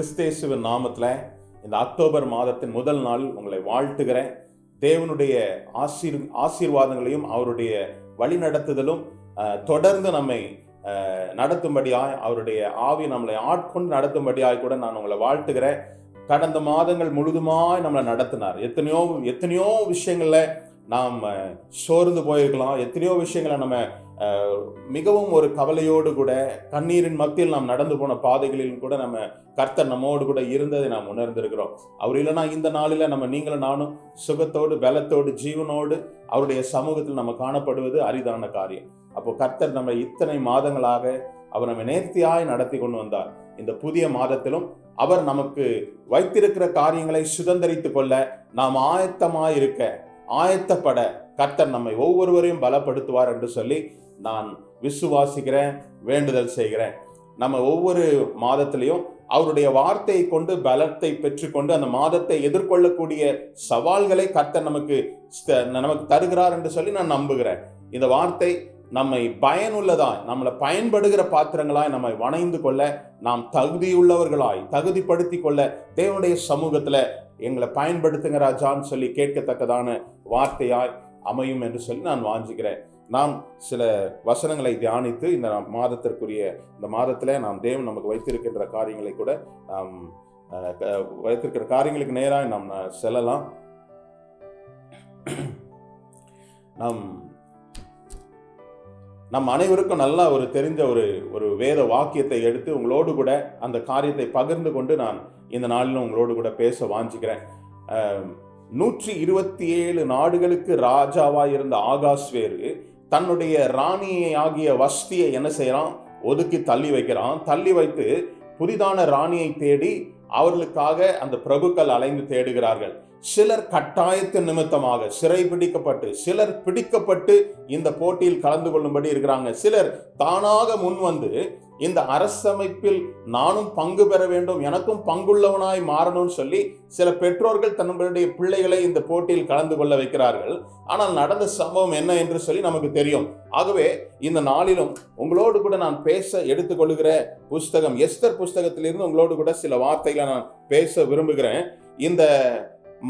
கிறிஸ்தேசுவின் நாமத்தில் இந்த அக்டோபர் மாதத்தின் முதல் நாள் உங்களை வாழ்த்துகிறேன். தேவனுடைய ஆசீர் ஆசீர்வாதங்களையும் அவருடைய வழிநடத்துதலும் தொடர்ந்து நம்மை நடத்தும்படியாய் அவருடைய ஆவி நம்மளை ஆட்கொண்டு நடத்தும்படியாய் கூட நான் உங்களை வாழ்த்துகிறேன். கடந்த மாதங்கள் முழுதுமாய் நம்மளை நடத்தினார். எத்தனையோ எத்தனையோ விஷயங்களில் நாம் சோர்ந்து போயிருக்கலாம். எத்தனையோ விஷயங்களை நம்ம மிகவும் ஒரு கவலையோடு கூட கண்ணீரின் மத்தியில் நாம் நடந்து போன பாதைகளிலும் கூட நம்ம கர்த்தர் நம்மோடு கூட இருந்ததை நாம் உணர்ந்திருக்கிறோம். அவர் இல்லைன்னா இந்த நாளில் நம்ம நீங்களும் நானும் சுகத்தோடு பலத்தோடு ஜீவனோடு அவருடைய சமூகத்தில் நம்ம காணப்படுவது அரிதான காரியம். அப்போ கர்த்தர் நம்ம இத்தனை மாதங்களாக அவர் நம்ம நேர்த்தியாய் நடத்தி கொண்டு வந்தார். இந்த புதிய மாதத்திலும் அவர் நமக்கு வைத்திருக்கிற காரியங்களை சுதந்திரித்து கொள்ள நாம் ஆயத்தமாக இருக்க ஆயத்தப்பட கர்த்தர் நம்மை ஒவ்வொருவரையும் பலப்படுத்துவார் என்று சொல்லி நான் விசுவாசிக்கிறேன் வேண்டுதல் செய்கிறேன். நம்ம ஒவ்வொரு மாதத்திலையும் அவருடைய வார்த்தையை கொண்டு பலத்தை பெற்றுக்கொண்டு அந்த மாதத்தை எதிர்கொள்ளக்கூடிய சவால்களை கர்த்தர் நமக்கு நமக்கு தருகிறார் என்று சொல்லி நான் நம்புகிறேன். இந்த வார்த்தை நம்மை பயனுள்ளதாய் நம்மளை பயன்படுகிற பாத்திரங்களாய் நம்மை வணைந்து கொள்ள நாம் தகுதியுள்ளவர்களாய் தகுதிப்படுத்தி கொள்ள தேவனுடைய சமூகத்தில் எங்களை பயன்படுத்துங்க ராஜான்னு சொல்லி கேட்கத்தக்கதான வார்த்தையாய் அமையும் என்று சொல்லி நான் வாஞ்சிக்கிறேன் நாம் சில வசனங்களை தியானித்து இந்த மாதத்திற்குரிய இந்த மாதத்தில் நாம் தேவன் நமக்கு வைத்திருக்கின்ற காரியங்களை கூட நாம் க- வைத்திருக்கிற காரியங்களுக்கு நேராக நாம் செல்லலாம். நாம் நம் அனைவருக்கும் நல்லா ஒரு தெரிஞ்ச ஒரு ஒரு வேத வாக்கியத்தை எடுத்து உங்களோடு கூட அந்த காரியத்தை பகிர்ந்து கொண்டு நான் இந்த நாளிலும் உங்களோடு கூட பேச வாஞ்சிக்கிறேன். நூற்றி இருபத்தி ஏழு நாடுகளுக்கு ராஜாவாக இருந்த ஆகாஸ்வேரு தன்னுடைய ராணியை ஆகிய வஸ்தியை என்ன செய்கிறான் ஒதுக்கி தள்ளி வைக்கிறான். தள்ளி வைத்து புதிதான ராணியை தேடி அவர்களுக்காக அந்த பிரபுக்கள் அலைந்து தேடுகிறார்கள். சிலர் கட்டாயத்தின் நிமித்தமாக சிறை பிடிக்கப்பட்டு சிலர் பிடிக்கப்பட்டு இந்த போட்டியில் கலந்து கொள்ளும்படி இருக்கிறாங்க. சிலர் தானாக முன் வந்து இந்த அரசமைப்பில் நானும் பங்கு பெற வேண்டும் எனக்கும் பங்குள்ளவனாய் மாறணும்னு சொல்லி சில பெற்றோர்கள் தங்களுடைய பிள்ளைகளை இந்த போட்டியில் கலந்து கொள்ள வைக்கிறார்கள். ஆனால் நடந்த சம்பவம் என்ன என்று சொல்லி நமக்கு தெரியும். ஆகவே இந்த நாளிலும் உங்களோடு கூட நான் பேச எடுத்துக்கொள்கிற புஸ்தகம் எஸ்தர் புஸ்தகத்திலிருந்து உங்களோடு கூட சில வார்த்தைகளை நான் பேச விரும்புகிறேன். இந்த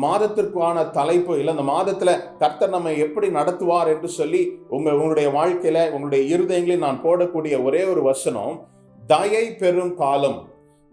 மாதத்திற்கான தலைப்பு இல்லை அந்த மாதத்தில் கர்த்தர் நம்மை எப்படி நடத்துவார் என்று சொல்லி உங்கள் உங்களுடைய வாழ்க்கையில் உங்களுடைய இருதயங்களில் நான் போடக்கூடிய ஒரே ஒரு வசனம் தயை பெறும் காலம்.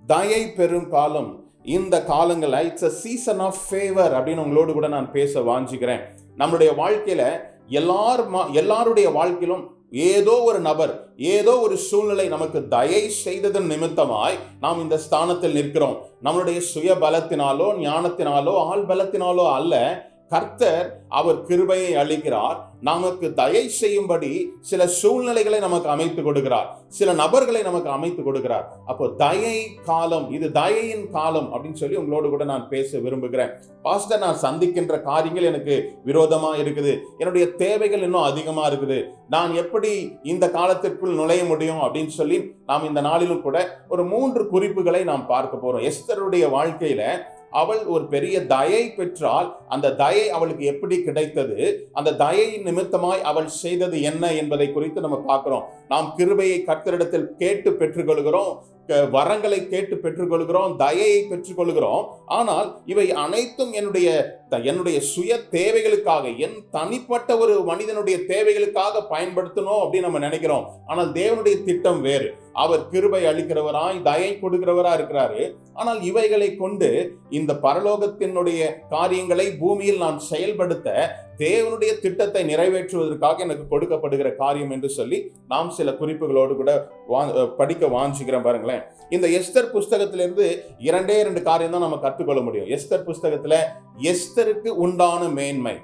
தயை பெறும் காலம். இந்த காலங்களில் it's a season of favour அப்படின்னு உங்களோடு கூட நான் பேச வாஞ்சிக்கிறேன். நம்மளுடைய வாழ்க்கையில் எல்லார் மா- எல்லாருடைய வாழ்க்கையிலும் ஏதோ ஒரு நபர் ஏதோ ஒரு சூழ்நிலை நமக்கு தயை செய்ததன் நிமித்தமாய் நாம் இந்த ஸ்தானத்தில் நிற்கிறோம். நம்மளுடைய சுய பலத்தினாலோ ஞானத்தினாலோ ஆள் பலத்தினாலோ அல்ல கர்த்தர் அவர் கிருபையை அளிக்கிறார். நமக்கு தயை செய்யும்படி சில சூழ்நிலைகளை நமக்கு அமைத்து கொடுக்கிறார். சில நபர்களை நமக்கு அமைத்து கொடுக்கிறார். அப்போ தயை காலம் இது தயையின் காலம் அப்படின்னு சொல்லி உங்களோடு கூட நான் பேச விரும்புகிறேன். பாஸ்டர் நான் சந்திக்கின்ற காரியங்கள் எனக்கு விரோதமா இருக்குது. என்னுடைய தேவைகள் இன்னும் அதிகமா இருக்குது. நான் எப்படி இந்த காலத்திற்குள் நுழைய முடியும் அப்படின்னு சொல்லி நாம் இந்த நாளிலும் கூட ஒரு மூன்று குறிப்புகளை நாம் பார்க்க போறோம். எஸ்தருடைய வாழ்க்கையில அவள் ஒரு பெரிய தயை பெற்றால் அந்த தயை அவளுக்கு எப்படி கிடைத்தது? அந்த தயையின் நிமித்தமாய் அவள் செய்தது என்ன என்பதை குறித்து நம்ம பார்க்கிறோம். நாம் கிருபையை கர்த்தரிடத்தில் கேட்டு பெற்றுக்கொள்கிறோம். க- வரங்களை கேட்டு பெற்றுக்கொள்கிறோம். தயையை பெற்றுக்கொள்கிறோம். ஆனால் இவை அனைத்தும் என்னுடைய த- என்னுடைய சுய தேவைகளுக்காக என் தனிப்பட்ட ஒரு மனிதனுடைய தேவைகளுக்காக பயன்படுத்தணும் அப்படின்னு நம்ம நினைக்கிறோம். ஆனால் தேவனுடைய திட்டம் வேறு. அவர் கிருபை அளிக்கிறவராய் தயை கொடுக்கிறவரா இருக்கிறாரு. ஆனால் இவைகளை கொண்டு இந்த பரலோகத்தினுடைய காரியங்களை பூமியில் நான் செயல்படுத்த தேவனுடைய திட்டத்தை நிறைவேற்றுவதற்காக எனக்கு கொடுக்கப்படுகிற காரியம் என்று சொல்லி நாம் சில குறிப்புகளோடு கூட வா- படிக்க வாஞ்சிக்கிறேன் பாருங்களேன். இந்த எஸ்தர் புஸ்தகத்திலிருந்து இரண்டே இரண்டு காரியம் தான் நம்ம கற்றுக்கொள்ள முடியும். எஸ்தர் புஸ்தகத்துல எஸ்தருக்கு உண்டான மேன்மை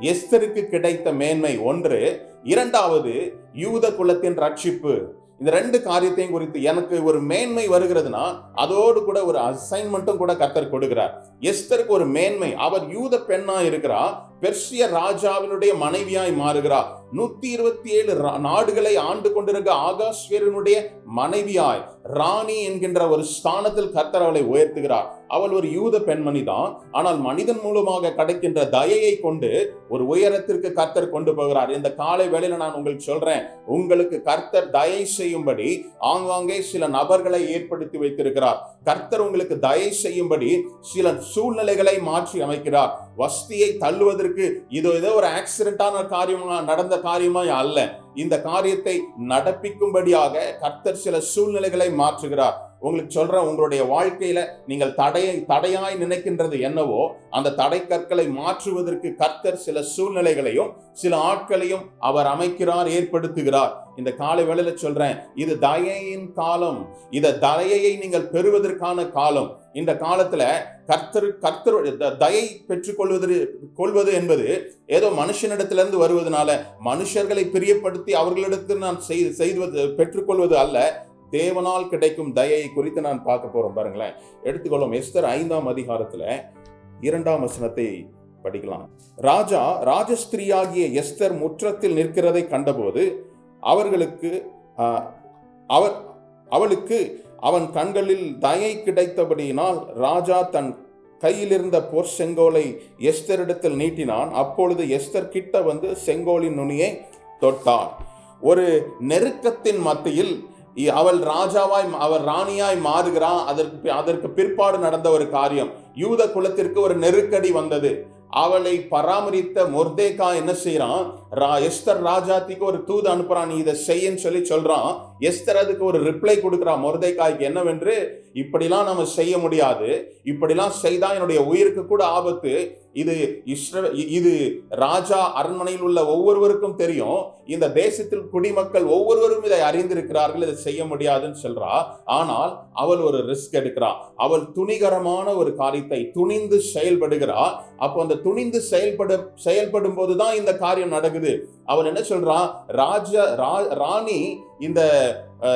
எஸ்தருக்கு கிடைத்த மேன்மை ஒன்று இரண்டாவது யூத குலத்தின் ரட்சிப்பு இந்த ரெண்டு காரியத்தையும் குறித்து எனக்கு ஒரு மேன்மை வருகிறதுனா அதோடு கூட ஒரு அசைன்மெண்ட்டும் கூட கர்த்தர் கொடுக்கிறார். எஸ்தருக்கு ஒரு மேன்மை. அவர் யூத பெண்ணா இருக்கிறா பெர்சிய ராஜாவினுடைய மனைவியாய் மாறுகிறா. நூத்தி இருபத்தி ஏழு நாடுகளை ஆண்டு கொண்டிருக்க ஆகாஸ்வேரனுடைய மனைவியாய் ராணி என்கின்ற ஒரு ஸ்தானத்தில் கர்த்தர் அவளை உயர்த்துகிறார். அவள் ஒரு யூத பெண்மணி தான் ஆனால் மனிதன் மூலமாக கிடைக்கின்ற தயையை கொண்டு ஒரு உயரத்திற்கு கர்த்தர் கொண்டு போகிறார். இந்த காலை வேளையில நான் உங்களுக்கு சொல்றேன் உங்களுக்கு கர்த்தர் தயை செய்யும்படி ஆங்காங்கே சில நபர்களை ஏற்படுத்தி வைத்திருக்கிறார். கர்த்தர் உங்களுக்கு தயை செய்யும்படி சில சூழ்நிலைகளை மாற்றி அமைக்கிறார். வஸ்தியை தள்ளுவதற்கு இது ஏதோ ஒரு ஆக்சிடென்டான காரியமா நடந்த காரியமா அல்ல. இந்த காரியத்தை நடப்பிக்கும்படியாக கர்த்தர் சில சூழ்நிலைகளை மாற்றுகிறார். உங்களுக்கு சொல்றேன் உங்களுடைய வாழ்க்கையில நீங்கள் தடையை தடையாய் நினைக்கின்றது என்னவோ அந்த தடை கற்களை மாற்றுவதற்கு கர்த்தர் சில சூழ்நிலைகளையும் சில ஆட்களையும் அவர் அமைக்கிறார் ஏற்படுத்துகிறார். இந்த காலை வேளையில சொல்றேன் இது தயையின் காலம். இத தயையை நீங்கள் பெறுவதற்கான காலம். இந்த காலத்துல கர்த்தர் கர்த்தர் தயை பெற்றுக்கொள்வது கொள்வது என்பது ஏதோ மனுஷனிடத்திலிருந்து வருவதனால மனுஷர்களை பிரியப்படுத்தி அவர்களிடத்தில் நான் செய்வது பெற்றுக்கொள்வது அல்ல. தேவனால் கிடைக்கும் தயை குறித்து நான் பார்க்க போறோம். பாருங்களேன். எடுத்துக்கொள்ளும் எஸ்தர் ஐந்தாம் அதிகாரத்துல இரண்டாம் வசனத்தை படிக்கலாம். ராஜா ராஜஸ்திரியாகிய எஸ்தர் முற்றத்தில் நிற்கிறதை கண்டபோது அவர்களுக்கு அவர் அவளுக்கு அவன் கண்களில் தயை கிடைத்தபடியினால் ராஜா தன் கையில் இருந்த பொற் செங்கோலை எஸ்தரிடத்தில் நீட்டினான். அப்பொழுது எஸ்தர் கிட்ட வந்து செங்கோலின் நுனியை தொட்டார். ஒரு நெருக்கத்தின் மத்தியில் அவள் ராஜாவாய் அவர் ராணியாய் மாறுகிறான் அதற்கு அதற்கு பிற்பாடு நடந்த ஒரு காரியம். யூத குலத்திற்கு ஒரு நெருக்கடி வந்தது. அவளை பராமரித்த மொர்தேகா என்ன செய்யறான் ரா எஸ்தர் ராஜாத்திக்கு ஒரு தூது அனுப்புறான் நீ இதை செய்யன்னு சொல்லி சொல்றான். எஸ்தர் அதுக்கு ஒரு ரிப்ளை கொடுக்குறான் மொர்தேகாய்க்கு என்னவென்று? இப்படிலாம் நம்ம செய்ய முடியாது. இப்படிலாம் செய்தா என்னுடைய உயிருக்கு கூட ஆபத்து. இது இஸ்ர இது ராஜா அரண்மனையில் உள்ள ஒவ்வொருவருக்கும் தெரியும். இந்த தேசத்தில் குடிமக்கள் ஒவ்வொருவரும் இதை அறிந்திருக்கிறார்கள் இதை செய்ய முடியாதுன்னு சொல்றா. ஆனால் அவள் ஒரு ரிஸ்க் எடுக்கிறா. அவள் துணிகரமான ஒரு காரியத்தை துணிந்து செயல்படுகிறா. அப்போ அந்த துணிந்து செயல்பட செயல்படும் போதுதான் இந்த காரியம் நடக்குது. அவன் என்ன சொல்றான்? ராஜ ராணி இந்த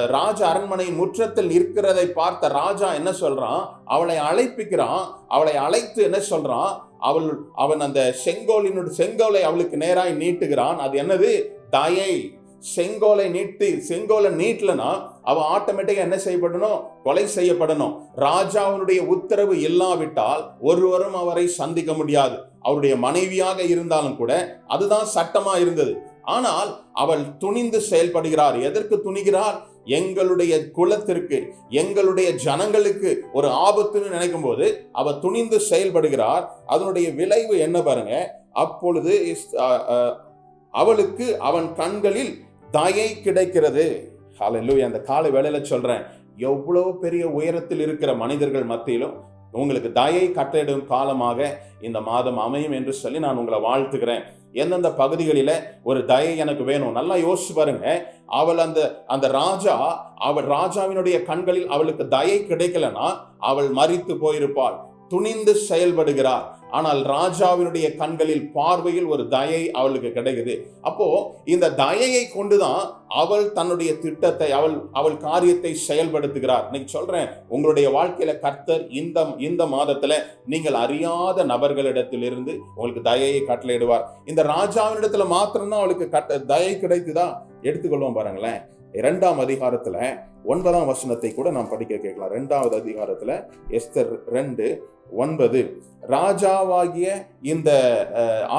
ராஜ அரண்மனை முற்றத்தில் இருக்கிறதை பார்த்த ராஜா என்ன சொல்றான்? அவளை அழைப்பிக்கிறான். அவளை அழைத்து என்ன சொல்றான்? அவள் அவன் அந்த செங்கோலினுடைய செங்கோலை அவளுக்கு நேராய் நீட்டுகிறான். அது என்னது? தயை. செங்கோலை நீட்டி செங்கோலை நீட்டலனா அவன் ஆட்டோமேட்டிக்காக என்ன செய்யப்படணும்? கொலை செய்யப்படணும். ராஜாவுடைய உத்தரவு இல்லாவிட்டால் ஒருவரும் அவரை சந்திக்க முடியாது. அவருடைய மனைவியாக இருந்தாலும் கூட அதுதான் சட்டமா இருந்தது. ஆனால் அவள் துணிந்து செயல்படுகிறார். எதற்கு துணிகிறார்? எங்களுடைய குலத்திற்கு எங்களுடைய ஜனங்களுக்கு ஒரு ஆபத்துன்னு நினைக்கும் போது அவ துணிந்து செயல்படுகிறார். அதனுடைய விளைவு என்ன பாருங்க? அப்பொழுது அவளுக்கு அவன் கண்களில் தயை கிடைக்கிறது. அந்த காலை வேலையில் சொல்கிறேன் எவ்வளோ பெரிய உயரத்தில் இருக்கிற மனிதர்கள் மத்தியிலும் உங்களுக்கு தயை கட்டளிடும் காலமாக இந்த மாதம் அமையும் என்று சொல்லி நான் உங்களை வாழ்த்துக்கிறேன் எந்தெந்த பகுதிகளில ஒரு தயை எனக்கு வேணும்? நல்லா யோசிச்சு பாருங்க. அவள் அந்த அந்த ராஜா அவள் ராஜாவினுடைய கண்களில் அவளுக்கு தயை கிடைக்கலனா அவள் மறித்து போயிருப்பாள். துணிந்து செயல்படுகிறார் ஆனால் ராஜாவினுடைய கண்களில் பார்வையில் ஒரு தயை அவளுக்கு கிடைக்குது. அப்போ இந்த தயையை கொண்டுதான் அவள் தன்னுடைய திட்டத்தை அவள் அவள் காரியத்தை செயல்படுத்துகிறார். இன்னைக்கு சொல்றேன் உங்களுடைய வாழ்க்கையில கர்த்தர் இந்த இந்த மாதத்துல நீங்கள் அறியாத நபர்களிடத்திலிருந்து உங்களுக்கு தயையை கட்டளையிடுவார். இந்த ராஜாவினிடத்துல மாத்திரம்தான் அவளுக்கு கட்ட தயை கிடைத்துதா எடுத்துக்கொள்வோம் பாருங்களேன். இரண்டாம் அதிகாரத்துல ஒன்பதாம் வசனத்தை கூட நாம் படிக்க கேட்கலாம். ரெண்டாவது அதிகாரத்துல எஸ்தர் ரெண்டு ஒன்பது. ராஜாவாகிய இந்த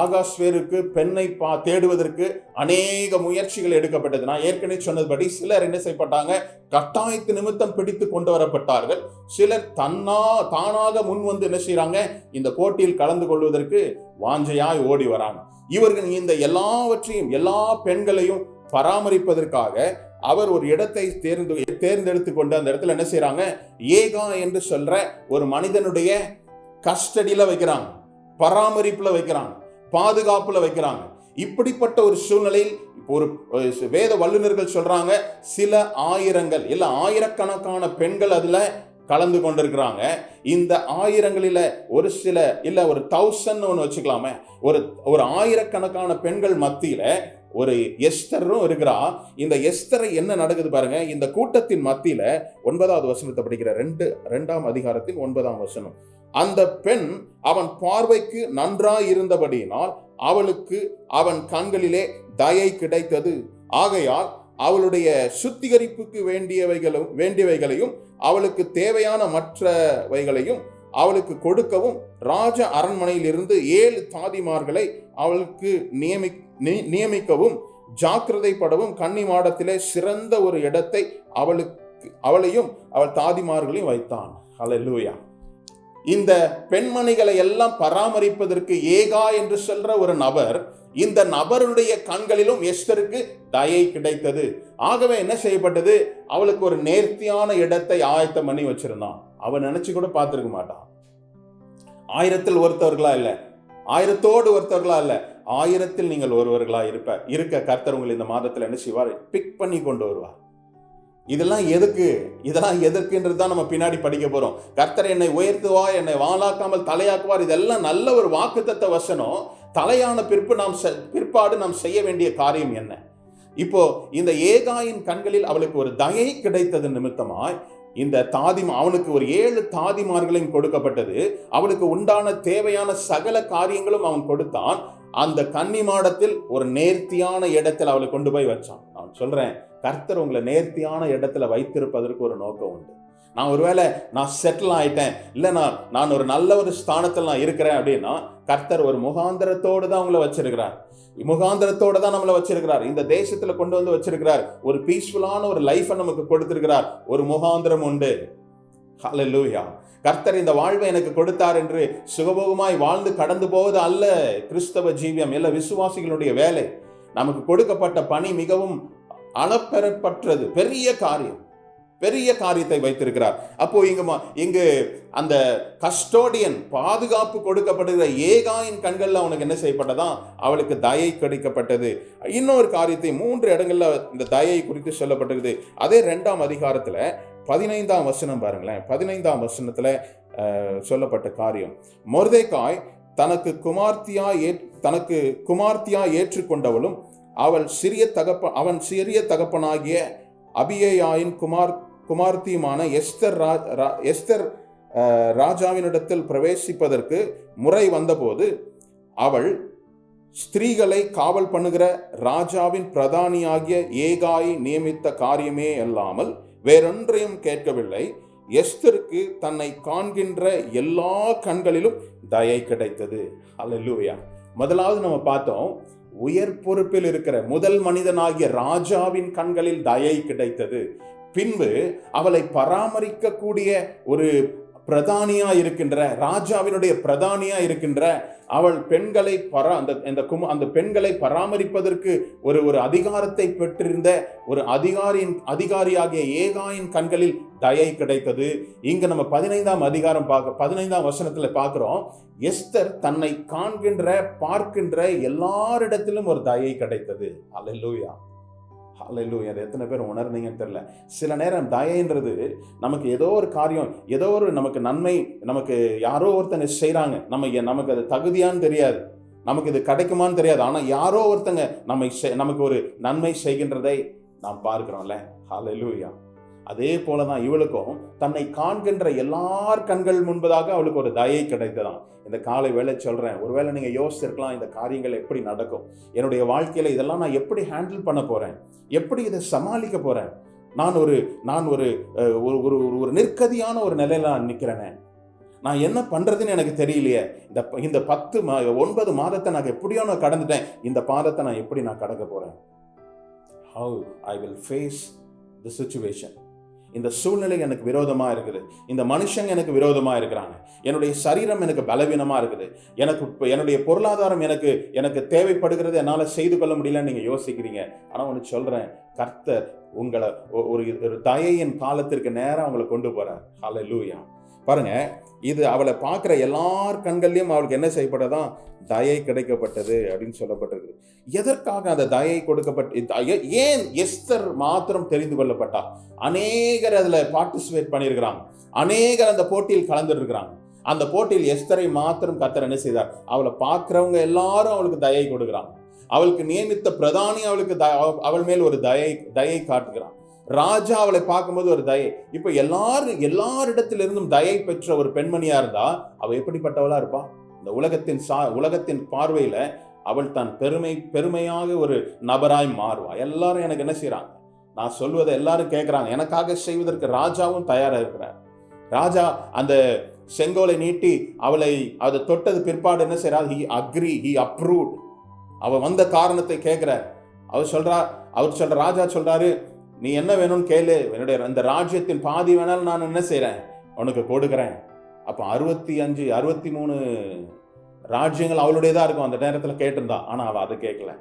ஆகாஸ்வேருக்கு பெண்ணை பா தேடுவதற்கு அநேக முயற்சிகள் எடுக்கப்பட்டது. நான் ஏற்கனவே சொன்னதுபடி சிலர் என்ன செய்யப்பட்டாங்க? கட்டாயத்து நிமித்தம் பிடித்து கொண்டு வரப்பட்டார்கள். சிலர் தன்னா தானாக முன் வந்து என்ன செய்யறாங்க இந்த போட்டியில் கலந்து கொள்வதற்கு வாஞ்சையாய் ஓடி வராங்க. இவர்கள் இந்த எல்லாவற்றையும் எல்லா பெண்களையும் பராமரிப்பதற்காக அவர் ஒரு இடத்தை தேர்ந்து தேர்ந்தெடுத்து கொண்டு அந்த இடத்துல என்ன செய்யறாங்க ஏகா என்று சொல்ற ஒரு மனிதனுடைய கஸ்டடியில் வைக்கிறாங்க பராமரிப்பில் வைக்கிறாங்க பாதுகாப்பில் வைக்கிறாங்க. இப்படிப்பட்ட ஒரு சூழ்நிலையில் ஒரு வேத வல்லுநர்கள் சொல்றாங்க சில ஆயிரங்கள் இல்லை ஆயிரக்கணக்கான பெண்கள் அதில் கலந்து கொண்டிருக்கிறாங்க. இந்த ஆயிரங்களில் ஒரு சில இல்லை ஒரு தௌசண்ட் ஒன்று வச்சுக்கலாமே ஒரு ஒரு ஆயிரக்கணக்கான பெண்கள் மத்தியில் ஒரு எஸ்தரும் இருக்கிறா. இந்த எஸ்தரை என்ன நடக்குது பாருங்க இந்த கூட்டத்தின் மத்தியில் ஒன்பதாவது வசனத்தை படிக்கிற ரெண்டு ரெண்டாம் அதிகாரத்தின் ஒன்பதாம் வசனம். அந்த பெண் அவன் பார்வைக்கு நன்றாயிருந்தபடியினால் அவளுக்கு அவன் கண்களிலே தயை கிடைத்தது. ஆகையால் அவளுடைய சுத்திகரிப்புக்கு வேண்டியவைகளும் வேண்டியவைகளையும் அவளுக்கு தேவையான மற்றவைகளையும் அவளுக்கு கொடுக்கவும் ராஜ அரண்மனையிலிருந்து ஏழு தாதிமார்களை அவளுக்கு நியமி நி- நியமிக்கவும் ஜாக்கிரதைப்படவும் கன்னி மாடத்திலே சிறந்த ஒரு இடத்தை அவளுக்கு அவளையும் அவள் தாதிமார்களையும் வைத்தான். அல்லேலூயா இந்த பெண்மணிகளை எல்லாம் பராமரிப்பதற்கு ஏகா என்று சொல்ற ஒரு நபர் இந்த நபருடைய கண்களிலும் எஸ்தருக்கு தயை கிடைத்தது. ஆகவே என்ன செய்யப்பட்டது? அவளுக்கு ஒரு நேர்த்தியான இடத்தை ஆயத்தம் பண்ணி வச்சிருந்தான். அவன் நினைச்சு கூட பார்த்துருக்க மாட்டான். ஆயிரத்தில் ஒருத்தவர்களா இல்லை. ஆயிரத்தோடு ஒருத்தவர்களா இல்லை. ஆயிரத்தில் நீங்கள் ஒருவர்களா இருப்ப இருக்க கர்த்தர் உங்களை இந்த மாதத்தில் என்ன செய்வார்? பிக் பண்ணி கொண்டு வருவார். இதெல்லாம் எதுக்கு? இதெல்லாம் எதற்குன்றது தான் நம்ம பின்னாடி படிக்க போகிறோம் கர்த்தர் என்னை உயர்த்துவா என்னை வாழாக்காமல் தலையாக்குவார். இதெல்லாம் நல்ல ஒரு வாக்குத்தத்த வசனம். தலையான பிற்பு நாம் செ- பிற்பாடு நாம் செய்ய வேண்டிய காரியம் என்ன? இப்போ இந்த ஏகாயின் கண்களில் அவளுக்கு ஒரு தயை கிடைத்தது நிமித்தமாய் இந்த தாதி அவனுக்கு ஒரு ஏழு தாதிமார்களையும் கொடுக்கப்பட்டது. அவளுக்கு உண்டான தேவையான சகல காரியங்களும் அவன் கொடுத்தான். அந்த கன்னி மாடத்தில் ஒரு நேர்த்தியான இடத்தில் அவளை கொண்டு போய் வச்சான். நான் சொல்றேன் கர்த்தர் உங்களை நேர்த்தியான இடத்துல வைத்திருப்பதற்கு ஒரு நோக்கம் உண்டு. நான் ஒருவேளை நான் செட்டில் ஆயிட்டேன் இல்லை நான் நான் ஒரு நல்ல ஒரு ஸ்தானத்தில் நான் இருக்கிறேன் அப்படின்னா கர்த்தர் ஒரு முகாந்திரத்தோடு தான் உங்களை வச்சிருக்கிறார். முகாந்திரத்தோட தான் நம்மளை வச்சிருக்கிறார். இந்த தேசத்தில் கொண்டு வந்து வச்சிருக்கிறார். ஒரு பீஸ்ஃபுல்லான ஒரு லைஃபை நமக்கு கொடுத்திருக்கிறார். ஒரு முகாந்திரம் உண்டு. ஹalleluya கர்த்தர் இந்த வாழ்வை எனக்கு கொடுத்தார் என்று சுகபோகமாய் வாழ்ந்து கடந்து போவது அல்ல கிறிஸ்தவ ஜீவியம் எல்லா விசுவாசிகளுடைய வேலை. நமக்கு கொடுக்கப்பட்ட பணி மிகவும் அளப்பெறப்பட்டது பெரிய காரியம். பெரிய காரியத்தை வைத்திருக்கிறார். அப்போ இங்கு இங்கு அந்த கஸ்டோடியன் பாதுகாப்பு கொடுக்கப்படுகிற ஏகாயின் கண்களில் அவனுக்கு என்ன செய்யப்பட்டதா? அவளுக்கு தயை கிடைக்கப்பட்டது. இன்னொரு காரியத்தை மூன்று இடங்களில் இந்த தயை குறித்து சொல்லப்பட்டிருக்குது. அதே ரெண்டாம் அதிகாரத்தில் பதினைந்தாம் வசனம் பாருங்களேன். பதினைந்தாம் வசனத்தில் சொல்லப்பட்ட காரியம். மொர்தேக்காய் தனக்கு குமார்த்தியா ஏ தனக்கு குமார்த்தியா ஏற்றுக்கொண்டவளும் அவள் சிறிய தகப்ப அவன் சிறிய தகப்பனாகிய அபியேயாயின் குமார் குமார்த்தியுமான எஸ்தர் ராஜ் ரா- எஸ்தர் ராஜாவினிடத்தில் பிரவேசிப்பதற்கு முறை வந்தபோது அவள் ஸ்திரீகளை காவல் பண்ணுகிற ராஜாவின் பிரதானியாகிய ஏகாயை நியமித்த காரியமே அல்லாமல் வேறொன்றையும் கேட்கவில்லை. எஸ்தருக்கு தன்னை காண்கின்ற எல்லா கண்களிலும் தயை கிடைத்தது. அல்லேலூயா. முதலாவது நம்ம பார்த்தோம் உயர் பொறுப்பில் இருக்கிற முதல் மனிதனாகிய ராஜாவின் கண்களில் தயை கிடைத்தது. பின்பு அவளை பராமரிக்கக்கூடிய ஒரு பிரதானியா இருக்கின்ற ராஜாவினுடைய பிரதானியா இருக்கின்ற அவள் பெண்களை பரா அந்த அந்த கும அந்த பெண்களை பராமரிப்பதற்கு ஒரு ஒரு அதிகாரத்தை பெற்றிருந்த ஒரு அதிகாரியின் அதிகாரியாகிய ஏகாயின் கண்களில் தயை கிடைத்தது. இங்க நம்ம பதினைந்தாம் அதிகாரம் பார்க்க பதினைந்தாம் வசனத்துல பார்க்கிறோம். எஸ்தர் தன்னை காண்கின்ற பார்க்கின்ற எல்லாரிடத்திலும் ஒரு தயை கிடைத்தது. அல்லூயா அல்லேலூயா அதை எத்தனை பேர் உணர்ந்தீங்கன்னு தெரில சில நேரம் தயைன்றது நமக்கு ஏதோ ஒரு காரியம் ஏதோ ஒரு நமக்கு நன்மை நமக்கு யாரோ ஒருத்தங்க செய்கிறாங்க நம்ம நமக்கு அது தகுதியான்னு தெரியாது. நமக்கு இது கிடைக்குமான்னு தெரியாது. ஆனால் யாரோ ஒருத்தங்க நம்மை நமக்கு ஒரு நன்மை செய்கின்றதை நாம் பார்க்குறோம்ல. ஹalleluya அதே போல தான் இவளுக்கும் தன்னை காண்கின்ற எல்லார் கண்கள் முன்பதாக அவளுக்கு ஒரு தயை கிடைத்ததாம். இந்த காலை வேலை சொல்கிறேன் ஒருவேளை நீங்கள் யோசிச்சிருக்கலாம் இந்த காரியங்கள் எப்படி நடக்கும். என்னுடைய வாழ்க்கையில் இதெல்லாம் நான் எப்படி ஹேண்டில் பண்ண போகிறேன் எப்படி இதை சமாளிக்க போகிறேன் நான் ஒரு நான் ஒரு ஒரு ஒரு ஒரு- ஒரு நிற்கதியான ஒரு நிலையில் நான் நிற்கிறேனே. நான் என்ன பண்ணுறதுன்னு எனக்கு தெரியலையே. இந்த ப- இந்த பத்து மா ஒன்பது மாதத்தை நான் எப்படியோ நான் கடந்துட்டேன். இந்த பாதத்தை நான் எப்படி நான் கடக்க போகிறேன் how I will face the situation இந்த சூழ்நிலை எனக்கு விரோதமாக இருக்குது. இந்த மனுஷங்க எனக்கு விரோதமாக இருக்கிறாங்க. என்னுடைய சரீரம் எனக்கு பலவீனமாக இருக்குது. எனக்கு என்னுடைய பொருளாதாரம் எனக்கு எனக்கு தேவைப்படுகிறது. என்னால் செய்து கொள்ள முடியலன்னு நீங்கள் யோசிக்கிறீங்க. ஆனால் ஒன்று சொல்கிறேன் கர்த்தர் உங்களை ஒரு ஒரு தயையின் காலத்திற்கு நேரம் அவங்களை கொண்டு போறார். லூயா பாருங்கள் இது அவளை பார்க்குற எல்லார் கண்கள்லையும் அவளுக்கு என்ன செய்யப்பட்டதான் தயை கிடைக்கப்பட்டது அப்படின்னு சொல்லப்பட்டிருக்கு எதற்காக அந்த தயை கொடுக்கப்பட்ட ஏன் எஸ்தர் மாத்திரம் தெரிந்து கொள்ளப்பட்டா அநேகர் அதில் பார்ட்டிசிபேட் பண்ணியிருக்கிறாங்க. அநேகர் அந்த போட்டியில் கலந்துருக்கிறாங்க. அந்த போட்டியில் எஸ்தரை மாத்திரம் கத்தர் என்ன செய்தார்? அவளை பார்க்குறவங்க எல்லாரும் அவளுக்கு தயை கொடுக்குறாங்க. அவளுக்கு நியமித்த பிரதானி அவளுக்கு த- அவ- அவள் மேல் ஒரு தயை தயை காட்டுகிறான். ராஜா அவளை பார்க்கும்போது ஒரு தயை. இப்போ எல்லாரும் எல்லாரிடத்திலிருந்தும் தயை பெற்ற ஒரு பெண்மணியா இருந்தா அவள் எப்படிப்பட்டவளா இருப்பா? இந்த உலகத்தின் சா உலகத்தின் பார்வையில அவள் தன் பெருமை பெருமையாக ஒரு நபராய் மாறுவா. எல்லாரும் எனக்கு என்ன செய்றாங்க? நான் சொல்வதை எல்லாரும் கேட்குறாங்க எனக்காக செய்வதற்கு ராஜாவும் தயாராக இருக்கிறார். ராஜா அந்த செங்கோலை நீட்டி அவளை அதை தொட்டது பிற்பாடு என்ன செய்கிறார் ஹி அக்ரி ஹி அப்ரூவ்ட் அவள் வந்த காரணத்தை கேட்கிறார் அவர் சொல்கிறா அவர் சொல்கிற ராஜா சொல்கிறாரு நீ என்ன வேணும்னு கேளு. என்னுடைய அந்த ராஜ்யத்தின் பாதி வேணாலும் நான் என்ன செய்கிறேன் உனக்கு கொடுக்குறேன். அப்போ அறுபத்தி அஞ்சு அறுபத்தி மூணு ராஜ்யங்கள் அவளுடையதாக இருக்கும். அந்த நேரத்தில் கேட்டிருந்தா. ஆனால் அவள் அதை கேட்கல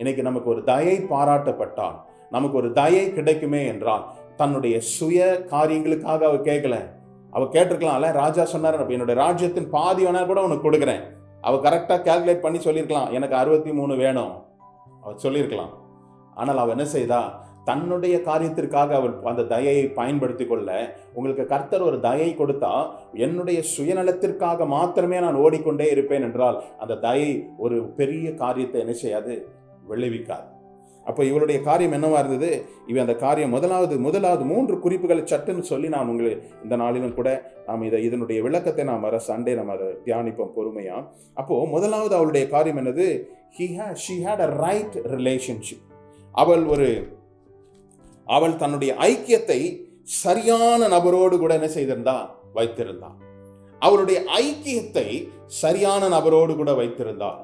இன்னைக்கு நமக்கு ஒரு தயை பாராட்டப்பட்டால் நமக்கு ஒரு தயை கிடைக்குமே என்றால் தன்னுடைய சுய காரியங்களுக்காக அவள் கேட்கல அவ கேட்டிருக்கலாம்ல. ராஜா சொன்னார் என்னுடைய ராஜ்யத்தின் பாதி வேணா கூட உனக்கு கொடுக்குறேன். அவள் கரெக்டாக கால்குலேட் பண்ணி சொல்லியிருக்கலாம். எனக்கு அறுபத்தி மூணு வேணும். அவள் சொல்லியிருக்கலாம். ஆனால் அவள் என்ன செய்தா? தன்னுடைய காரியத்திற்காக அவள் அந்த தயையை பயன்படுத்தி கொள்ள உங்களுக்கு கர்த்தர் ஒரு தயை கொடுத்தா என்னுடைய சுயநலத்திற்காக மாத்திரமே நான் ஓடிக்கொண்டே இருப்பேன் என்றால் அந்த தயை ஒரு பெரிய காரியத்தை என்ன செய்யாது? விளைவிக்காது. அப்போ இவளுடைய காரியம் என்னவா இருந்தது? இவ அந்த காரியம் முதலாவது முதலாவது மூன்று குறிப்புகளை சட்டுன்னு சொல்லி நாம் உங்களுக்கு இந்த நாளிலும் கூட நாம் இதை இதனுடைய விளக்கத்தை நாம் வர சண்டே நம்ம அதை தியானிப்போம் பொறுமையாக அப்போது முதலாவது அவளுடைய காரியம் என்னது? He hey she had a right relationship அவள் ஒரு அவள் தன்னுடைய ஐக்கியத்தை சரியான நபரோடு கூட என்ன செய்திருந்தா வைத்திருந்தாள் அவளுடைய ஐக்கியத்தை சரியான நபரோடு கூட வைத்திருந்தாள்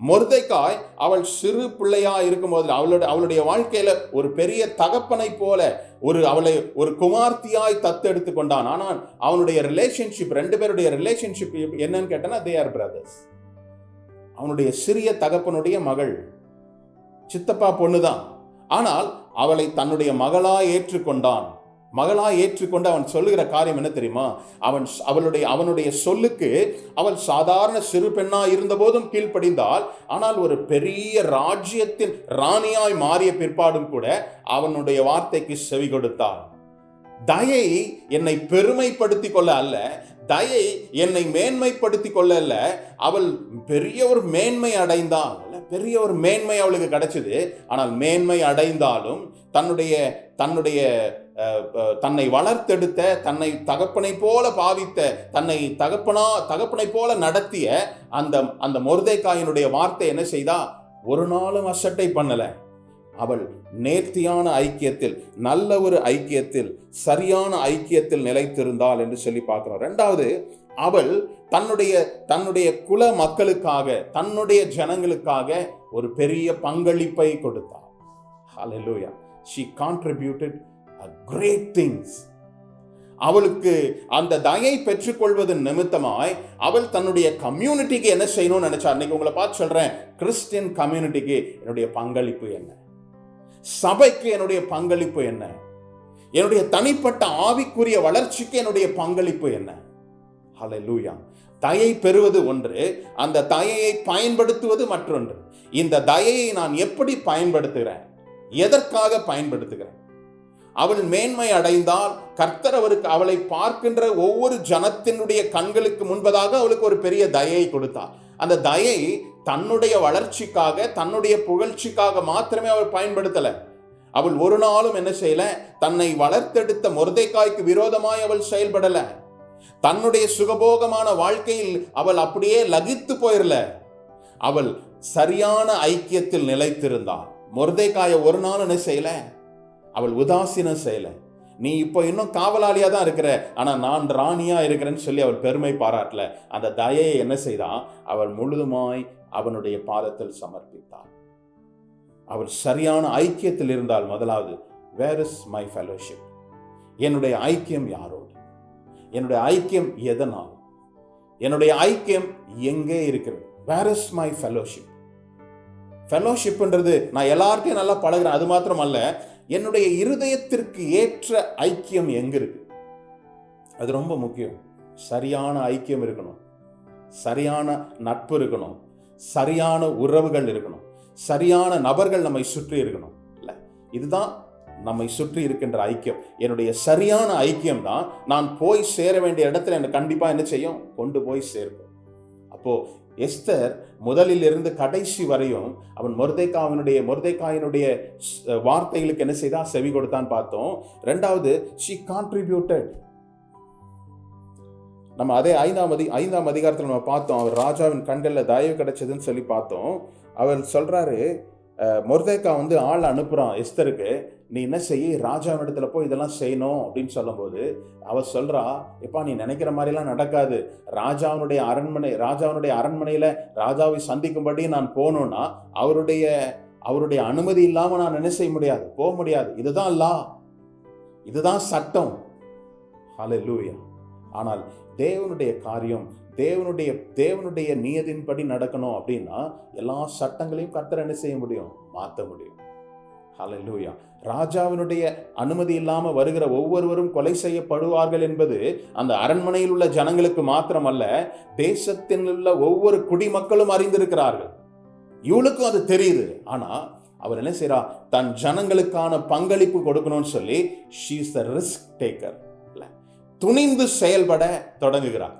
மொர்தைக்காய் அவள் சிறு பிள்ளையா இருக்கும்போது அவளுடைய அவளுடைய வாழ்க்கையில ஒரு பெரிய தகப்பனை போல ஒரு அவளை ஒரு குமார்த்தியாய் தத்தெடுத்து கொண்டான். ஆனால் அவனுடைய ரிலேஷன்ஷிப் ரெண்டு பேருடைய ரிலேஷன்ஷிப் என்னன்னு கேட்டனா தே ஆர் பிரதர்ஸ் அவனுடைய சிறிய தகப்பனுடைய மகள். சித்தப்பா பொண்ணுதான். ஆனால் அவளை தன்னுடைய மகளாக ஏற்றுக்கொண்டான். மகளாக ஏற்றுக்கொண்டு அவன் சொல்லுகிற காரியம் என்ன தெரியுமா? அவன் அவளுடைய அவனுடைய சொல்லுக்கு அவள் சாதாரண சிறு பெண்ணா இருந்த போதும் கீழ்ப்படிந்தால் ஆனால் ஒரு பெரிய ராஜ்யத்தின் ராணியாய் மாறிய பிற்பாடும் கூட அவனுடைய வார்த்தைக்கு செவி கொடுத்தாள். தயை என்னை பெருமைப்படுத்திக் கொள்ள அல்ல. தயை என்னை மேன்மைப்படுத்திக் கொள்ள அல்ல. அவள் பெரிய ஒரு மேன்மை அடைந்தாள். பெரிய ஒரு மேன்மை அவளுக்கு கிடைச்சது. ஆனால் மேன்மை அடைந்தாலும் தன்னுடைய தன்னுடைய தன்னை வளர்த்தெடுத்த தன்னை தகப்பனை போல பாவித்த தன்னை தகப்பனா தகப்பனை போல நடத்திய அந்த அந்த மொர்தேக்காயினுடைய வார்த்தை என்ன செய்தா? ஒரு நாளும் அசட்டை பண்ணலை. அவள் நேர்த்தியான ஐக்கியத்தில் நல்ல ஒரு ஐக்கியத்தில் சரியான ஐக்கியத்தில் நிலைத்திருந்தாள் என்று சொல்லி பார்க்கிறோம். ரெண்டாவது அவள் தன்னுடைய தன்னுடைய குல மக்களுக்காக தன்னுடைய ஜனங்களுக்காக ஒரு பெரிய பங்களிப்பை கொடுத்தாள். Hallelujah she contributed a great things அவளுக்கு அந்த தயை பெற்றுக்கொள்வதன் நிமித்தமாய் அவள் தன்னுடைய கம்யூனிட்டிக்கு என்ன செய்யணும்னு நினைச்சா அன்னைக்கு உங்களை பார்த்து சொல்றேன் கிறிஸ்டியன் கம்யூனிட்டிக்கு என்னுடைய பங்களிப்பு என்ன? சபைக்கு என்னுடைய பங்களிப்பு என்ன? என்னுடைய தனிப்பட்ட ஆவிக்குரிய வளர்ச்சிக்கு என்னுடைய பங்களிப்பு என்ன? ஹalleluya தயை பெறுவது ஒன்று அந்த தயையை பயன்படுத்துவது மற்றொன்று. இந்த தயையை நான் எப்படி பயன்படுத்துகிறேன்? எதற்காக பயன்படுத்துகிறேன்? அவள் மேன்மை அடைந்தால் கர்த்தர் அவருக்கு அவளை பார்க்கின்ற ஒவ்வொரு ஜனத்தினுடைய கண்களுக்கு முன்பதாக அவளுக்கு ஒரு பெரிய தயையை கொடுத்தார். அந்த தயை தன்னுடைய வளர்ச்சிக்காக தன்னுடைய புகழ்ச்சிக்காக மாத்திரமே அவள் பயன்படுத்தலை. அவள் ஒரு நாளும் என்ன செய்யல? தன்னை வளர்த்தெடுத்த முருதைக்காய்க்கு விரோதமாய் அவள் செயல்படலை. தன்னுடைய சுகபோகமான வாழ்க்கையில் அவள் அப்படியே லகித்து போயிரல. அவள் சரியான ஐக்கியத்தில் நிலைத்திருந்தாள் முருதைக்காய ஒரு நாள் என்ன செய்யல? அவள் உதாசீனம் செய்யல. நீ இப்போ இன்னும் காவலாளியாக தான் இருக்கிற. ஆனா நான் ராணியா இருக்கிறேன்னு சொல்லி அவள் பெருமை பாராட்டல. அந்த தயையை என்ன செய்தா? அவள் முழுதுமாய் அவனுடைய பாதத்தில் சமர்ப்பித்தாள். அவள் சரியான ஐக்கியத்தில் இருந்தால் முதலாவது வேர் இஸ் மை ஃபெலோஷிப் என்னுடைய ஐக்கியம் யாரோடு? என்னுடைய ஐக்கியம் எதனால்? என்னுடைய ஐக்கியம் எங்கே இருக்கிறது? வேர் இஸ் மை ஃபெலோஷிப் ஃபெலோஷிப்ன்றது நான் எல்லார்ட்டையும் நல்லா பழகுறேன் அது மாத்திரம் அல்ல என்னுடைய இருதயத்திற்கு ஏற்ற ஐக்கியம் எங்க இருக்கு? அது ரொம்ப முக்கியம். சரியான ஐக்கியம் இருக்கணும். சரியான நட்பு இருக்கணும். சரியான உறவுகள் இருக்கணும். சரியான நபர்கள் நம்மை சுற்றி இருக்கணும். இல்லை இதுதான் நம்மை சுற்றி இருக்கின்ற ஐக்கியம். என்னுடைய சரியான ஐக்கியம் தான் நான் போய் சேர வேண்டிய இடத்துல எனக்கு கண்டிப்பாக என்ன செய்யும்? கொண்டு போய் சேர்க்கும். அப்போ எஸ்தர் முதலில் இருந்து கடைசி வரையும் அவன் மொர்தேக்காவினுடைய மொர்தேக்காயினுடைய வார்த்தைகளுக்கு என்ன செய்தா? செவி கொடுத்தான் பார்த்தோம். ரெண்டாவது ஷி கான்ட்ரிபியூட்டட் நம்ம அதே ஐந்தாம் அதி ஐந்தாம் அதிகாரத்தில் நம்ம பார்த்தோம். அவர் ராஜாவின் கண்களில் தயவு கிடைச்சதுன்னு சொல்லி பார்த்தோம். அவர் சொல்கிறாரு அஹ், மொர்தேக்கா வந்து ஆள் அனுப்புகிறான் எஸ்தருக்கு. நீ என்ன செய்ய ராஜாவிடத்துல போய் இதெல்லாம் செய்யணும் அப்படின்னு சொல்லும்போது அவ சொல்றா எப்பா நீ நினைக்கிற மாதிரிலாம் நடக்காது. ராஜாவினுடைய அரண்மனை ராஜாவினுடைய அரண்மனையில ராஜாவை சந்திக்கும்படி நான் போகணும்னா அவருடைய அவருடைய அனுமதி இல்லாம நான் என்ன செய்ய முடியாது? போக முடியாது. இதுதான் லா. இதுதான் சட்டம். ஹalleluya. ஆனால் தேவனுடைய காரியம் தேவனுடைய தேவனுடைய நியதின்படி நடக்கணும் அப்படின்னா எல்லா சட்டங்களையும் கர்த்தர் என்ன செய்ய முடியும்? மாற்ற முடியும். ஹalleluya. ராஜாவினுடைய அனுமதி இல்லாமல் வருகிற ஒவ்வொருவரும் கொலை செய்யப்படுவார்கள் என்பது அந்த அரண்மனையில் உள்ள ஜனங்களுக்கு மாத்திரமல்ல தேசத்தில் உள்ள ஒவ்வொரு குடிமக்களும் அறிந்திருக்கிறார்கள். இவளுக்கும் அது தெரியுது. ஆனா அவர் என்ன செய்யறா தன் ஜனங்களுக்கான பங்களிப்பு கொடுக்கணும்னு சொல்லி ஷீஸ் த ரிஸ்க் டேக்கர் துணிந்து செயல்பட தொடங்குகிறார்.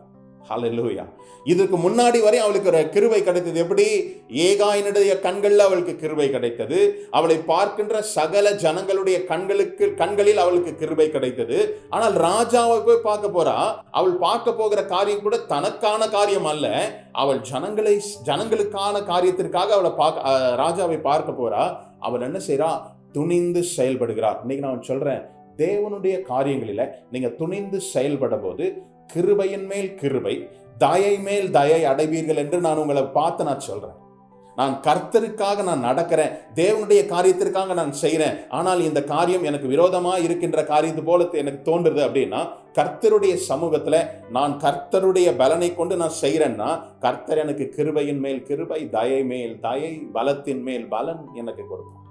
ஹலலூயா இதுக்கு முன்னாடி வரை அவளுக்கு ஒரு கிருவை கிடைத்தது. எப்படி? ஏகாயினுடைய கண்களில் அவளுக்கு கிருவை கிடைத்தது. அவளை பார்க்கின்ற சகல ஜனங்களுடைய கண்களுக்கு கண்களில் அவளுக்கு கிருவை கிடைத்தது. ஆனால் ராஜாவை போய் பார்க்க போறா. அவள் பார்க்க போகிற காரியம் கூட தனக்கான காரியம் அல்ல. அவள் ஜனங்களை ஜனங்களுக்கான காரியத்திற்காக அவளை பார்க்க ராஜாவை பார்க்க போறா. அவள் என்ன செய்றா? துணிந்து செயல்படுகிறார் இன்னைக்கு நான் சொல்றேன் தேவனுடைய காரியங்களில் நீங்கள் துணிந்து செயல்படும் போது கிருபையின் மேல் கிருபை தயை மேல் தயை அடைவீர்கள் என்று நான் உங்களை பார்த்து நான் சொல்றேன். நான் கர்த்தருக்காக நான் நடக்கிறேன் தேவனுடைய காரியத்திற்காக நான் செய்கிறேன். ஆனால் இந்த காரியம் எனக்கு விரோதமாக இருக்கின்ற காரியத்து போல எனக்கு தோன்றுறது அப்படின்னா கர்த்தருடைய சமூகத்தில் நான் கர்த்தருடைய பலனை கொண்டு நான் செய்கிறேன்னா கர்த்தர் எனக்கு கிருபையின் மேல் கிருபை தயை மேல் தயை பலத்தின் மேல் பலன் எனக்கு கொடுப்பார்.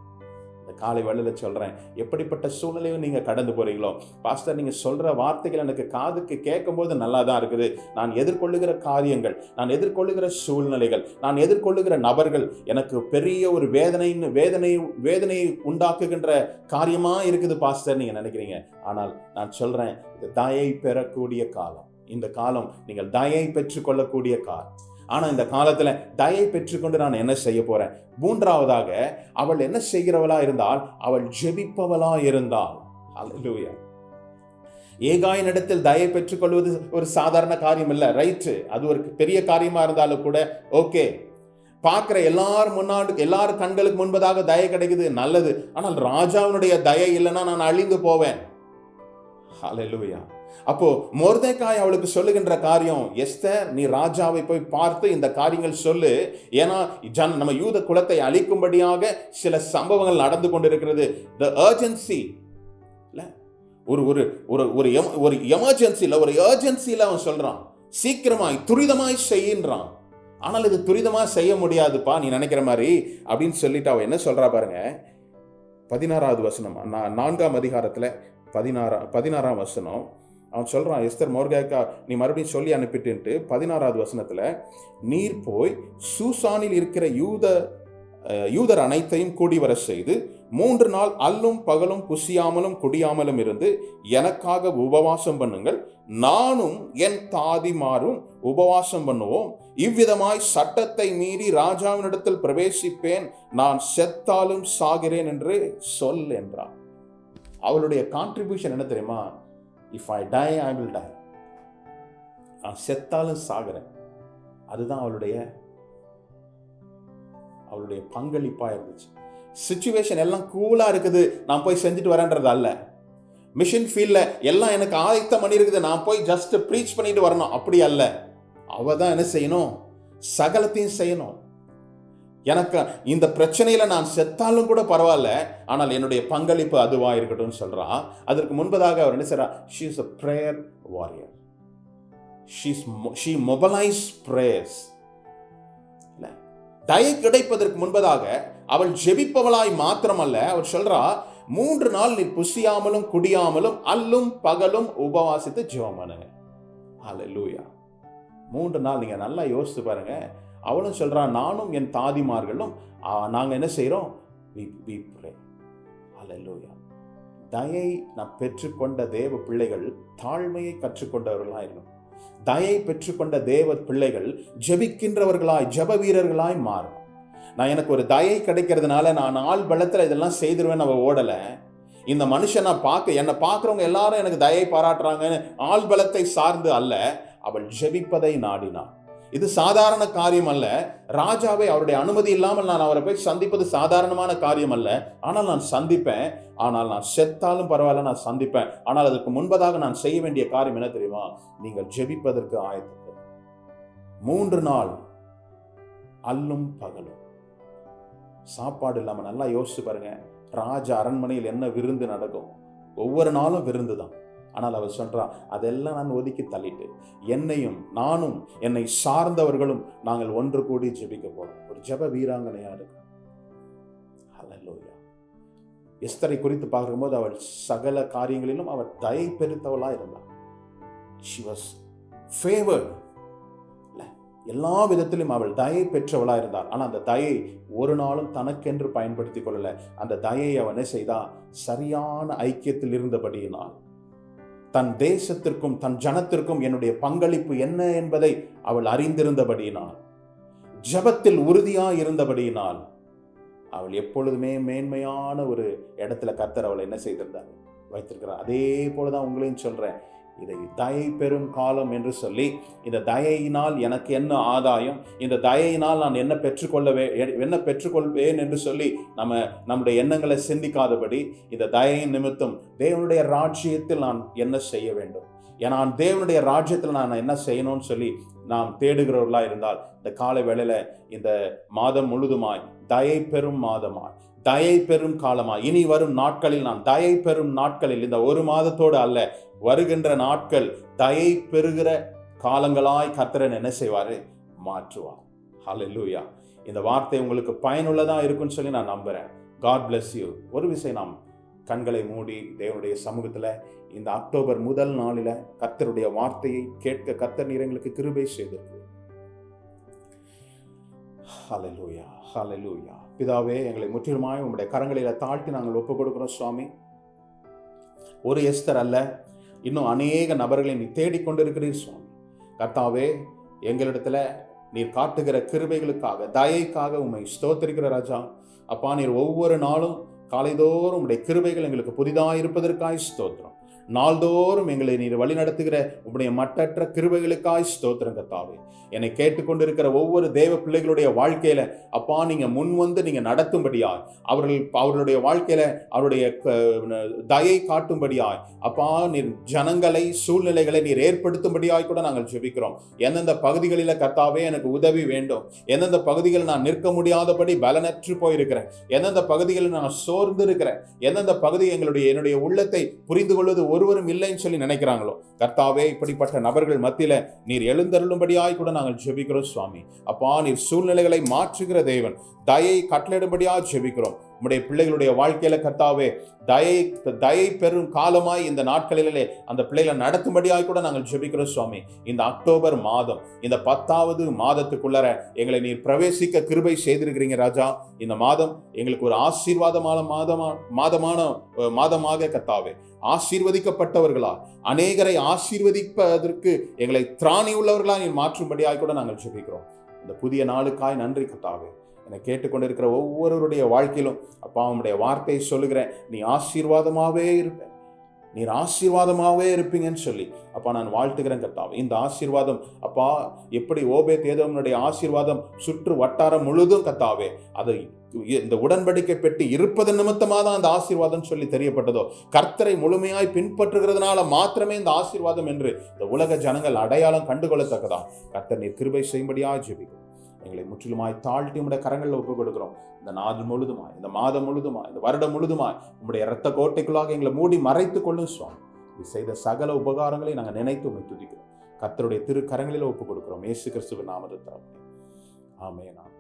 இந்த காலை வழியில் சொல்கிறேன் எப்படிப்பட்ட சூழ்நிலையும் நீங்கள் கடந்து போகிறீங்களோ பாஸ்டர் நீங்கள் சொல்கிற வார்த்தைகள் எனக்கு காதுக்கு கேட்கும்போது நல்லா தான் இருக்குது. நான் எதிர்கொள்ளுகிற காரியங்கள் நான் எதிர்கொள்ளுகிற சூழ்நிலைகள் நான் எதிர்கொள்ளுகிற நபர்கள் எனக்கு பெரிய ஒரு வேதனைன்னு வேதனை வேதனையை உண்டாக்குகின்ற காரியமாக இருக்குது பாஸ்டர் நீங்கள் நினைக்கிறீங்க. ஆனால் நான் சொல்கிறேன் இது தயை பெறக்கூடிய காலம் இந்த காலம் நீங்கள் தயை பெற்றுக்கொள்ளக்கூடிய காலம். ஆனால் இந்த காலத்தில் தயை பெற்றுக்கொண்டு நான் என்ன செய்ய போகிறேன் மூன்றாவதாக அவள் என்ன செய்கிறவளா இருந்தால் அவள் ஜெபிப்பவளா இருந்தாள் அல்லூயா ஏகாயின் இடத்தில் தயை பெற்றுக்கொள்வது ஒரு சாதாரண காரியம் இல்லை ரைட்டு அது ஒரு பெரிய காரியமாக இருந்தாலும் கூட ஓகே பார்க்குற எல்லார் முன்னாடி எல்லார் கண்களுக்கு முன்பதாக தயை கிடைக்குது நல்லது. ஆனால் ராஜாவினுடைய தயை இல்லைன்னா நான் அழிந்து போவேன். ஹalleluya அப்போ மொர்தேக்காய் அவளுக்கு சொல்லுகின்ற காரியம் எஸ்தர் நீ ராஜாவை போய் பார்த்து இந்த காரியங்கள் சொல்லு. ஏன்னா ஜன் நம்ம யூத குலத்தை அழிக்கும்படியாக சில சம்பவங்கள் நடந்து கொண்டிருக்கிறது. த அர்ஜென்சி ஒரு ஒரு ஒரு ஒரு எம- ஒரு எமர்ஜென்சியில் ஒரு ஏர்ஜென்சியில் அவன் சொல்றான். சீக்கிரமாய் துரிதமாய் செய்யின்றான். ஆனால் இது துரிதமாக செய்ய முடியாதுப்பா நீ நினைக்கிற மாதிரி அப்படின்னு சொல்லிட்டு அவன் என்ன சொல்றா பாருங்க. பதினாறாவது வசனம் நான் நான்காம் அதிகாரத்தில் பதினாறா பதினாறாம் வசனம். அவன் சொல்கிறான் எஸ்தர் மோர்கேக்கா நீ மறுபடியும் சொல்லி அனுப்பிட்டுன்ட்டு பதினாறாவது வசனத்தில் நீர் போய் சூசானில் இருக்கிற யூத யூதர் அனைத்தையும் கூடி வர செய்து மூன்று நாள் அல்லும் பகலும் புசியாமலும் குடியாமலும் இருந்து எனக்காக உபவாசம் பண்ணுங்கள். நானும் என் தாதிமாரும் உபவாசம் பண்ணுவோம். இவ்விதமாய் சட்டத்தை மீறி ராஜாவினிடத்தில் பிரவேசிப்பேன். நான் செத்தாலும் சாகிறேன் என்று சொல் என்றான். அவளுடைய கான்ட்ரிபியூஷன் என்ன தெரியுமா? If I die I will die நான் செத்தாலும் சாகிறேன். அதுதான் அவளுடைய அவளுடைய பங்களிப்பாக இருந்துச்சு. சுச்சுவேஷன் எல்லாம் கூலாக இருக்குது. நான் போய் செஞ்சுட்டு வரேன்றது அல்ல. மிஷின் ஃபீல்டில் எல்லாம் எனக்கு ஆயத்தம் பண்ணியிருக்குது. நான் போய் ஜஸ்ட் ப்ரீச் பண்ணிட்டு வரணும். அப்படி அல்ல. அவள் தான் என்ன செய்யணும்? சகலத்தையும் செய்யணும். எனக்கு இந்த பிரச்சனையில் நான் செத்தாலும் கூட பரவாயில்ல ஆனால் என்னுடைய பங்களிப்பு அதுவாக இருக்கட்டும்னு சொல்கிறான் அதற்கு முன்பதாக அவர் என்ன செய்கிறார் she is a prayer warrior she's she mobilise prayers தயை கிடைப்பதற்கு முன்பதாக அவள் ஜெபிப்பவளாய் மாத்திரமல்ல அவர் சொல்றா மூன்று நாள் நீ புசியாமலும் குடியாமலும் அல்லும் பகலும் உபவாசித்து ஜெபம் பண்ணுங்க. லூயா மூன்று நாள் நீங்க நல்லா யோசித்து பாருங்க அவளும் சொல்கிறான் நானும் என் தாதிமார்களும் நாங்கள் என்ன செய்கிறோம் வி வி ப்ரே ஹalleluya தயை நான் பெற்றுக்கொண்ட தேவ பிள்ளைகள் தாழ்மையை கற்றுக்கொண்டவர்களாக இருக்கணும். தயை பெற்றுக்கொண்ட தேவ பிள்ளைகள் ஜெபிக்கின்றவர்களாய் ஜெப வீரர்களாய் மாறும் நான் எனக்கு ஒரு தயை கிடைக்கிறதுனால நான் ஆள் பலத்தில் இதெல்லாம் செய்திருவேன் நம்ம ஓடலை. இந்த மனுஷன் நான் பார்க்க என்னை பார்க்குறவங்க எல்லாரும் எனக்கு தயை பாராட்டுறாங்கன்னு ஆள் பலத்தை சார்ந்து அல்ல அவள் ஜெபிப்பதை நாடினாள். இது சாதாரண காரியம் அல்ல. ராஜாவை அவருடைய அனுமதி இல்லாமல் நான் அவரை போய் சந்திப்பது சாதாரணமான காரியம் அல்ல. ஆனால் நான் சந்திப்பேன். ஆனால் நான் செத்தாலும் பரவாயில்ல நான் சந்திப்பேன். ஆனால் அதற்கு முன்பதாக நான் செய்ய வேண்டிய காரியம் என்ன தெரியுமா? நீங்கள் ஜெபிப்பதற்கு ஆயத்தம் மூன்று நாள் அல்லும் பகலும். சாப்பாடு இல்லாமல் நல்லா யோசிச்சு பாருங்க. ராஜ அரண்மனையில் என்ன விருந்து நடக்கும்? ஒவ்வொரு நாளும் விருந்து தான் ஆனால் அவர் சொல்கிறார் அதெல்லாம் நான் ஒதுக்கி தள்ளிட்டு என்னையும் நானும் என்னை சார்ந்தவர்களும் நாங்கள் ஒன்று கூடி ஜெபிக்க போகிறோம் ஒரு ஜெப வீராங்கனையாக இருக்கும் ஹalleluya. எஸ்தரை குறித்து பார்க்கும்போது அவள் சகல காரியங்களிலும் அவள் தயை பெருத்தவளாக இருந்தாள் she was எல்லா விதத்திலும் அவள் தயை பெற்றவளாக இருந்தாள் ஆனால் அந்த தயை ஒரு நாளும் தனக்கென்று பயன்படுத்தி கொள்ளல. அந்த தயை அவனே செய்தால் செய்தா? சரியான ஐக்கியத்தில் இருந்தபடியினால் தன் தேசத்திற்கும் தன் ஜனத்திற்கும் என்னுடைய பங்களிப்பு என்ன என்பதை அவள் அறிந்திருந்தபடியினால் ஜெபத்தில் உறுதியாக இருந்தபடியினால் அவள் எப்பொழுதுமே மேன்மையான ஒரு இடத்துல கர்த்தர் அவளை என்ன செய்திருந்தார்? வைத்திருக்கிறார். அதே போலதான் உங்களையும் சொல்றேன். இதை தயை பெறும் காலம் என்று சொல்லி இந்த தயையினால் எனக்கு என்ன ஆதாயம்? இந்த தயையினால் நான் என்ன பெற்றுக்கொள்ளவே என்ன பெற்றுக்கொள்வேன் என்று சொல்லி நம்ம நம்முடைய எண்ணங்களை சிந்திக்காதபடி இந்த தயையின் நிமித்தம் தேவனுடைய ராஜ்யத்தில் நான் என்ன செய்ய வேண்டும்? ஏன்னா நான் தேவனுடைய ராஜ்யத்தில் நான் என்ன செய்யணும்னு சொல்லி நாம் தேடுகிறவர்களாக இருந்தால் இந்த காலை வேளையில் இந்த மாதம் முழுதுமாய் தயை பெறும் மாதமாய் தயை பெறும் காலமாய் இனி வரும் நாட்களில் நான் தயை பெறும் நாட்களில் இந்த ஒரு மாதத்தோடு அல்ல வருகின்ற நாட்கள் தயை பெறுகிற காலங்களாய் கர்த்தரன் என்ன செய்வார்? மாற்றுவார். லூயா இந்த வார்த்தை உங்களுக்கு பயனுள்ளதாக இருக்கும்னு சொல்லி நான் நம்புகிறேன் காட் பிளஸ் யூ ஒரு விஷயம் நாம் கண்களை மூடி தேவனுடைய சமூகத்தில் இந்த அக்டோபர் முதல் நாளில் கத்தருடைய வார்த்தையை கேட்க கத்தர் நீர் எங்களுக்கு கிருபை செய்திருக்கு. ஹலலூயா ஹலலூயா பிதாவே எங்களை முற்றிலுமாய் உங்களுடைய கரங்களில் தாழ்த்தி நாங்கள் ஒப்புக் கொடுக்குறோம் சுவாமி. ஒரு எஸ்தர் அல்ல இன்னும் அநேக நபர்களை நீ தேடிக்கொண்டிருக்கிறீர் சுவாமி. கர்த்தாவே எங்களிடத்துல நீர் காட்டுகிற கிருபைகளுக்காக தயைக்காக உண்மை ஸ்தோத்திருக்கிற ராஜா. அப்பா நீர் ஒவ்வொரு நாளும் காலைதோறும் உடைய கிருபைகள் எங்களுக்கு புதிதாக இருப்பதற்காய் ஸ்தோத்திரம். நாள்தோறும் எங்களை நீர் வழிநடத்துகிற உங்களுடைய மட்டற்ற கிருபைகளுக்காய் ஸ்தோத்திரம் கத்தாவே என்னை கேட்டுக்கொண்டிருக்கிற ஒவ்வொரு தேவ பிள்ளைகளுடைய வாழ்க்கையில அப்பா நீங்க முன் வந்து நீங்க நடத்தும்படியாய் அவர்கள் அவர்களுடைய வாழ்க்கையில அவருடைய க- தயை காட்டும்படியாய் அப்பா நீர் ஜனங்களை சூழ்நிலைகளை நீர் ஏற்படுத்தும்படியாய் கூட நாங்கள் ஜெபிக்கிறோம். எந்தெந்த பகுதிகளில கத்தாவே எனக்கு உதவி வேண்டும். எந்தெந்த பகுதிகளில் நான் நிற்க முடியாதபடி பலனற்று போயிருக்கிறேன். எந்தெந்த பகுதிகளில் நான் சோர்ந்து இருக்கிறேன் எந்தெந்த பகுதி எங்களுடைய என்னுடைய உள்ளத்தை புரிந்து கொள்வது ஒருவரும் இல்லைன்னு சொல்லி நினைக்கிறாங்களோ? கர்த்தாவே இப்படிப்பட்ட நபர்கள் மத்தியில நீர் எழுந்தருளும்படியாய் கூட நாங்கள் ஜெபிக்கிறோம் சுவாமி. அப்பா நீர் சூழ்நிலைகளை மாற்றுகிற தேவன். தயை கட்டளையிடும்படியாக ஜெபிக்கிறோம். நம்முடைய பிள்ளைகளுடைய வாழ்க்கையில கத்தாவே தயை தயை பெறும் காலமாய் இந்த நாட்களிலே அந்த பிள்ளைகளை நடத்தும்படியாக கூட நாங்கள் ஜெபிக்கிறோம் சுவாமி. இந்த அக்டோபர் மாதம் இந்த பத்தாவது மாதத்துக்குள்ளர எங்களை நீர் பிரவேசிக்க கிருபை செய்திருக்கிறீங்க ராஜா. இந்த மாதம் எங்களுக்கு ஒரு ஆசீர்வாதமான மாதமா மாதமான மாதமாக கத்தாவே ஆசீர்வதிக்கப்பட்டவர்களா அநேகரை ஆசீர்வதிப்பதற்கு எங்களை திராணி உள்ளவர்களா நீர் மாற்றும்படியாக கூட நாங்கள் ஜெபிக்கிறோம். இந்த புதிய நாளுக்காய் நன்றி கத்தாவே என்னை கேட்டுக்கொண்டிருக்கிற ஒவ்வொருவருடைய வாழ்க்கையிலும் அப்பா உம்முடைய வார்த்தையை சொல்லுகிறேன். நீ ஆசீர்வாதமாகவே இருப்ப. நீர் ஆசீர்வாதமாகவே இருப்பீங்கன்னு சொல்லி அப்பா நான் வாழ்த்துகிறேன் கர்த்தாவே. இந்த ஆசீர்வாதம் அப்பா எப்படி ஓபே தேதவனுடைய ஆசீர்வாதம் சுற்று வட்டாரம் முழுதும் கத்தாவே அதை இந்த உடன்படிக்கை பெட்டி இருப்பது நிமித்தமாக தான் அந்த ஆசீர்வாதம் சொல்லி தெரியப்பட்டதோ கர்த்தரை முழுமையாய் பின்பற்றுகிறதுனால மாத்திரமே இந்த ஆசீர்வாதம் என்று இந்த உலக ஜனங்கள் அடையாளம் கண்டுகொள்ளத்தக்கதான் கர்த்தர் நீர் கிருபை செய்யும்படியா ஜெபிக்கும் எங்களை முற்றிலுமாய் தாழ்த்தி உடைய கரங்களில் ஒப்புக் கொடுக்கிறோம் இந்த நாள் முழுதுமாய் இந்த மாதம் முழுதுமாய் இந்த வருடம் முழுதுமாய் உம்முடைய இரத்த கோட்டைக்குள்ளாக எங்களை மூடி மறைத்து கொள்ளும் சுவாமி. செய்த சகல உபகாரங்களை நாங்கள் நினைத்து உண்மை துதிக்கிறோம். கத்தருடைய திரு கரங்களில் ஒப்புக் கொடுக்கிறோம் இயேசு கிறிஸ்துவ நாமத்தை ஆமே நான்